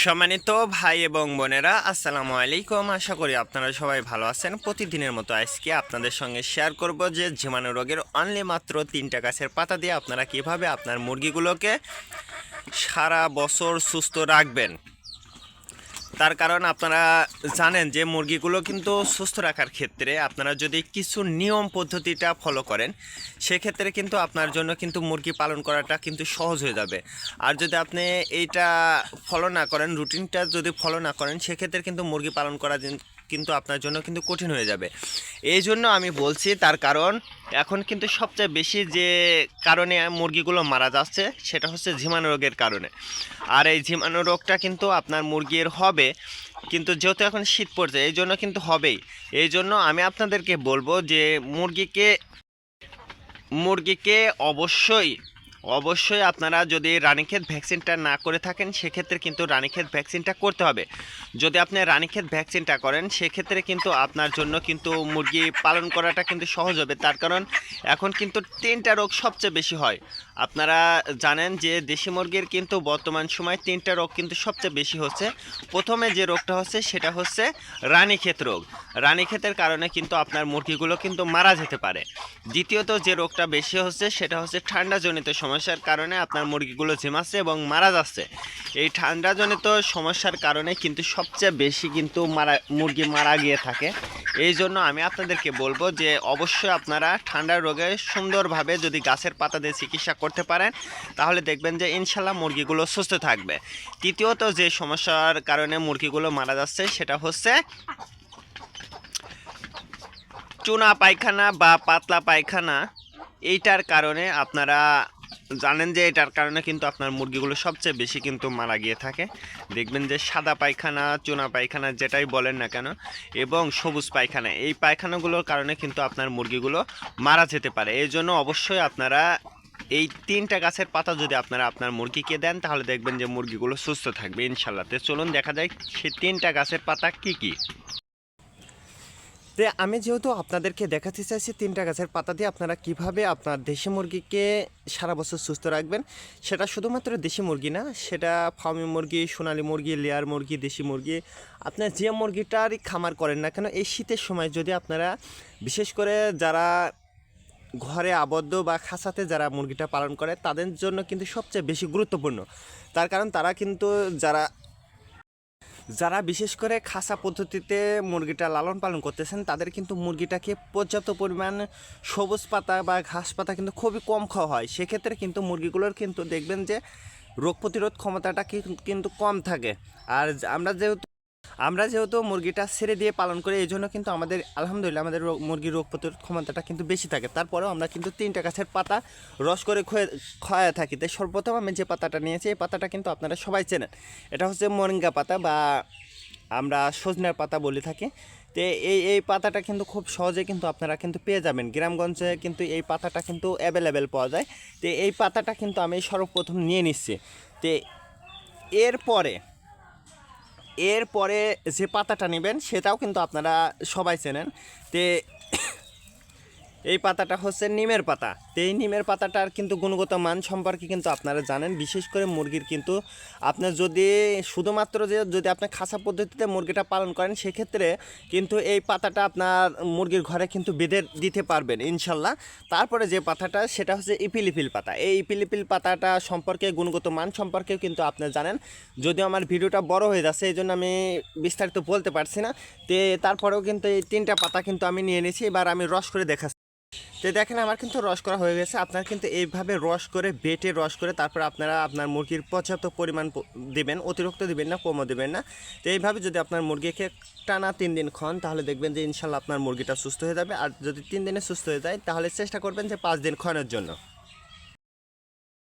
সম্মানিত ভাই এবং বোনেরা, আসসালামু আলাইকুম। আশা করি আপনারা সবাই ভালো আছেন। প্রতিদিনের মতো আজকে আপনাদের সঙ্গে শেয়ার করব যে জীবাণু রোগের অনলি মাত্র তিনটা গাছের পাতা দিয়ে আপনারা কীভাবে আপনার মুরগিগুলোকে সারা বছর সুস্থ রাখবেন। তার কারণ আপনারা জানেন যে মুরগিগুলো কিন্তু সুস্থ রাখার ক্ষেত্রে আপনারা যদি কিছু নিয়ম পদ্ধতিটা ফলো করেন, সেক্ষেত্রে কিন্তু আপনার জন্য কিন্তু মুরগি পালন করাটা কিন্তু সহজ হয়ে যাবে। আর যদি আপনি এইটা ফলো না করেন রুটিনটা যদি ফলো না করেন, সেক্ষেত্রে কিন্তু মুরগি পালন করা কিন্তু আপনার জন্য কিন্তু কঠিন হয়ে যাবে। এই জন্য আমি বলছি তার কারণ, এখন কিন্তু সবচেয়ে বেশি যে কারণে মুরগিগুলো মারা যাচ্ছে, সেটা হচ্ছে ঝিমানো রোগের কারণে। আর এই ঝিমানো রোগটা কিন্তু আপনার মুরগির হবে, কিন্তু যেহেতু এখন শীত পড়ছে এই জন্য কিন্তু হবেই। এই জন্য আমি আপনাদেরকে বলব যে মুরগিকে মুরগিকে অবশ্যই অবশ্যই আপনারা যদি রানীক্ষেত ভ্যাকসিনটা না করে থাকেন, সেক্ষেত্রে কিন্তু রানীক্ষেত ভ্যাকসিনটা করতে হবে। যদি আপনি রানীক্ষেত ভ্যাকসিনটা করেন, সেক্ষেত্রে কিন্তু আপনার জন্য কিন্তু মুরগি পালন করাটা কিন্তু সহজ হবে। তার কারণ, এখন কিন্তু তিনটা রোগ সবচেয়ে বেশি হয়। আপনারা জানেন যে দেশি মুরগির কিন্তু বর্তমান সময় তিনটা রোগ কিন্তু সবচেয়ে বেশি হচ্ছে। প্রথমে যে রোগটা হচ্ছে, সেটা হচ্ছে রানীক্ষেত রোগ। রানীক্ষেতের কারণে কিন্তু আপনার মুরগিগুলো কিন্তু মারা যেতে পারে। দ্বিতীয়ত যে রোগটা বেশি হচ্ছে, সেটা হচ্ছে ঠান্ডাজনিত সমস্যার কারণে আপনার মুরগিগুলো ঝিমাচ্ছে এবং মারা যাচ্ছে। এই ঠান্ডাজনিত সমস্যার কারণে কিন্তু সবচেয়ে বেশি কিন্তু মারা, মুরগি মারা গিয়ে থাকে। এই জন্য আমি আপনাদেরকে বলব যে অবশ্যই আপনারা ঠান্ডা রোগে সুন্দরভাবে যদি গাছের পাতা দিয়ে চিকিৎসা করতে পারেন, তাহলে দেখবেন যে ইনশাল্লাহ মুরগিগুলো সুস্থ থাকবে। তৃতীয়ত যে সমস্যার কারণে মুরগিগুলো মারা যাচ্ছে, সেটা হচ্ছে চুনা পায়খানা বা পাতলা পায়খানা। এইটার কারণে আপনারা জানেন যে এটার কারণে কিন্তু আপনার মুরগিগুলো সবচেয়ে বেশি কিন্তু মারা গিয়ে থাকে। দেখবেন যে সাদা পায়খানা, চুনা পায়খানা যেটাই বলেন না কেন, এবং সবুজ পায়খানা, এই পায়খানাগুলোর কারণে কিন্তু আপনার মুরগিগুলো মারা যেতে পারে। এই জন্য অবশ্যই আপনারা এই তিনটা গাছের পাতা যদি আপনারা আপনার মুরগিকে দেন, তাহলে দেখবেন যে মুরগিগুলো সুস্থ থাকবে ইনশাল্লাহ চলুন দেখা যায় সেই তিনটা গাছের পাতা কি কি। তে আমি যেহেতু আপনাদেরকে দেখাতে চাইছি, তিনটা গাছের পাতা দিয়ে আপনারা কীভাবে আপনার দেশি মুরগিকে সারা বছর সুস্থ রাখবেন, সেটা শুধুমাত্র দেশি মুরগি না, সেটা ফার্মি মুরগি, সোনালী মুরগি, লেয়ার মুরগি, দেশি মুরগি, আপনার যে মুরগিটারই খামার করেন না কেন, এই শীতের সময় যদি আপনারা বিশেষ করে যারা ঘরে আবদ্ধ বা খাঁচাতে যারা মুরগিটা পালন করে, তাদের জন্য কিন্তু সবচেয়ে বেশি গুরুত্বপূর্ণ। তার কারণ তারা কিন্তু যারা যারা বিশেষ করে খাসা পদ্ধতিতে মুরগিটা লালন পালন করতেছেন, তাদের কিন্তু মুরগিটাকে পর্যাপ্ত পরিমাণ সবুজ পাতা বা ঘাস পাতা কিন্তু খুবই কম খাওয়া হয়। সেক্ষেত্রে কিন্তু মুরগিগুলোর কিন্তু দেখবেন যে রোগ প্রতিরোধ ক্ষমতাটা কিন্তু কম থাকে। আর আমরা যেহেতু আমরা যেহেতু মুরগিটা ছেড়ে দিয়ে পালন করি, এই জন্য কিন্তু আমাদের, আলহামদুলিল্লাহ আমাদের রোগ- মুরগির রোগ প্রতিরোধ ক্ষমতাটা কিন্তু বেশি থাকে। তারপরেও আমরা কিন্তু তিনটা গাছের পাতা রস করে খয়ে খাওয়া থাকি। তাই সর্বপ্রথম আমি যে পাতাটা নিয়েছি, এই পাতাটা কিন্তু আপনারা সবাই চেনেন। এটা হচ্ছে মরিঙ্গা পাতা বা আমরা সজনের পাতা বলে থাকি। তো এই এই পাতাটা কিন্তু খুব সহজে কিন্তু আপনারা কিন্তু পেয়ে যাবেন। গ্রামগঞ্জে কিন্তু এই পাতাটা কিন্তু অ্যাভেলেবেল পাওয়া যায়। তো এই পাতাটা কিন্তু আমি সর্বপ্রথম নিয়ে নিচ্ছি। তো এরপরে এরপরে যে পাতাটা নেবেন সেটাও কিন্তু আপনারা সবাই চেনেন। তে এই পাতাটা হচ্ছে নিমের পাতা। তো এই নিমের পাতাটার কিন্তু গুণগত মান সম্পর্কে কিন্তু আপনারা জানেন, বিশেষ করে মুরগির কিন্তু। আপনার যদি শুধুমাত্র যে যদি আপনি খাসা পদ্ধতিতে মুরগিটা পালন করেন, সেক্ষেত্রে কিন্তু এই পাতাটা আপনার মুরগির ঘরে কিন্তু বেঁধে দিতে পারবেন, ইনশাল্লাহ। তারপরে যে পাতাটা, সেটা হচ্ছে ইপিলিপিল পাতা। এই ইপিলিপিল পাতাটা সম্পর্কে, গুণগত মান সম্পর্কেও কিন্তু আপনি জানেন। যদিও আমার ভিডিওটা বড় হয়ে যাচ্ছে, এই জন্য আমি বিস্তারিত বলতে পারছি না। তে তারপরেও কিন্তু এই তিনটা পাতা কিন্তু আমি নিয়ে নিয়েছি। এবার আমি রস করে দেখাচ্ছি। তো দেখেন, আমার কিন্তু রস করা হয়ে গেছে। আপনার কিন্তু এইভাবে রস করে, বেটে রস করে, তারপর আপনারা আপনার মুরগির পর্যাপ্ত পরিমাণ দেবেন, অতিরিক্ত দেবেন না, কমও দেবেন না। তো এইভাবে যদি আপনার মুরগিকে টানা তিন দিন খান, তাহলে দেখবেন যে ইনশাল্লাহ আপনার মুরগিটা সুস্থ হয়ে যাবে। আর যদি তিন দিনে সুস্থ হয়ে যায়, তাহলে চেষ্টা করবেন যে পাঁচ দিন খাওয়ানোর জন্য।